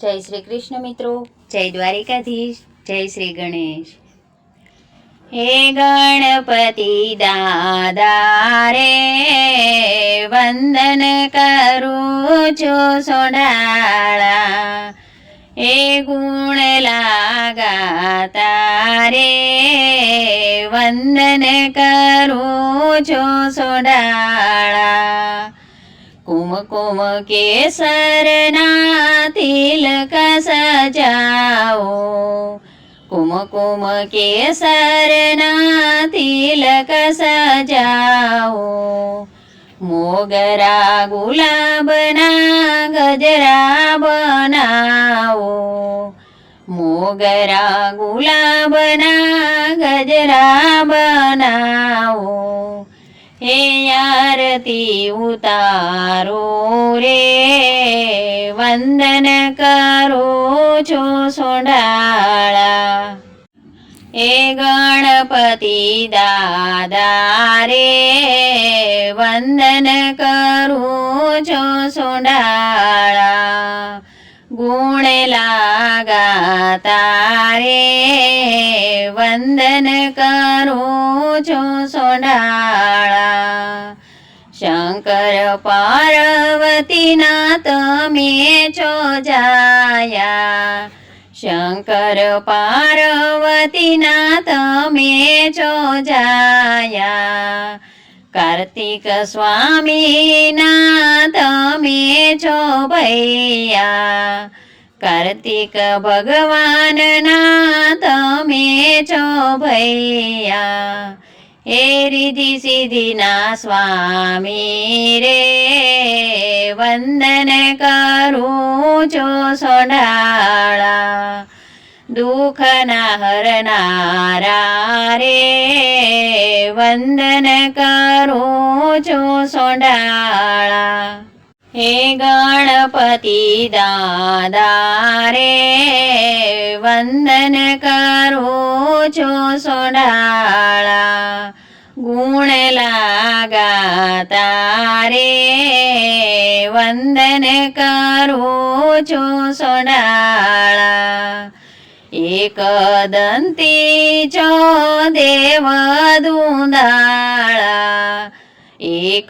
જય શ્રી કૃષ્ણ મિત્રો. જય દ્વારિકાધીશ, જય શ્રી ગણેશ. હે ગણપતિ દાદા રે, વંદન કરું છું સોડાળા હે ગુણ લાગા તારે વંદન કરું છું સોડાળા કુમકુમ કેસરના તિલક સજાઓ કુમકુમ કેસરના તિલક સજાઓ મોગરા ગુલાબના ગજરા બનાવો મોગરા ગુલાબના ગજરા બનાવો આરતી ઉતારો રે વંદન કરો છો સોંડાળા એ ગણપતિ દાદા રે વંદન કરું છો સોંડાળા ગુણ લાગા તારે વંદન કરું છો સોડાળા પાર્વતીના તમે છો જાયા. શંકર પાર્વતીના તમે છો જાયા. કાર્તિક સ્વામીના તમે છો ભૈયા. કાર્તિક ભગવાનના તમે છો ભૈયા. હે રીધિ સિદ્ધિના સ્વામી રે વંદન કરું છો સોડાળા દુઃખના હરનારા રે વંદન કરું છો સોડાળા હે ગણપતિ દાદા રે વંદન કરું છો ગુણ લાગા તારે વંદન કરું છો સોડાળા. એક દંતી છો દેવ દુંદાળા. એક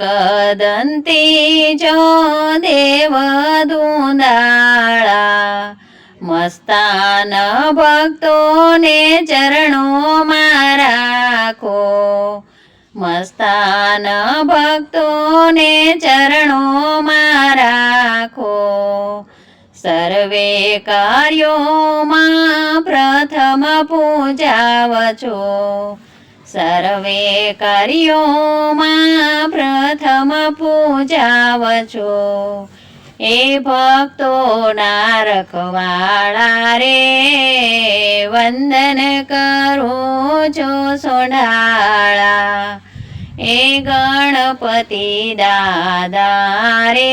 દંતી છો દેવ દુંદાળા. મસ્તાન ભક્તોને ચરણો મારા રાખો. મસ્તાન ભક્તોને ચરણોમાં રાખો. સર્વે કાર્યોમાં પ્રથમ પૂજાવ છો સર્વે કાર્યોમાં પ્રથમ પૂજાવ છો એ ભક્તોના રખવાળા રે, વંદન કરો છો સોડાળા એ ગણપતિ દાદા રે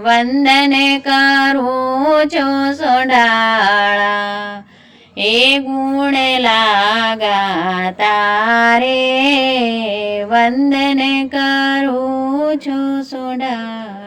વંદન કરું છો સોડાળા એ ગુણ લાગા તારે વંદન કરું છો સોડા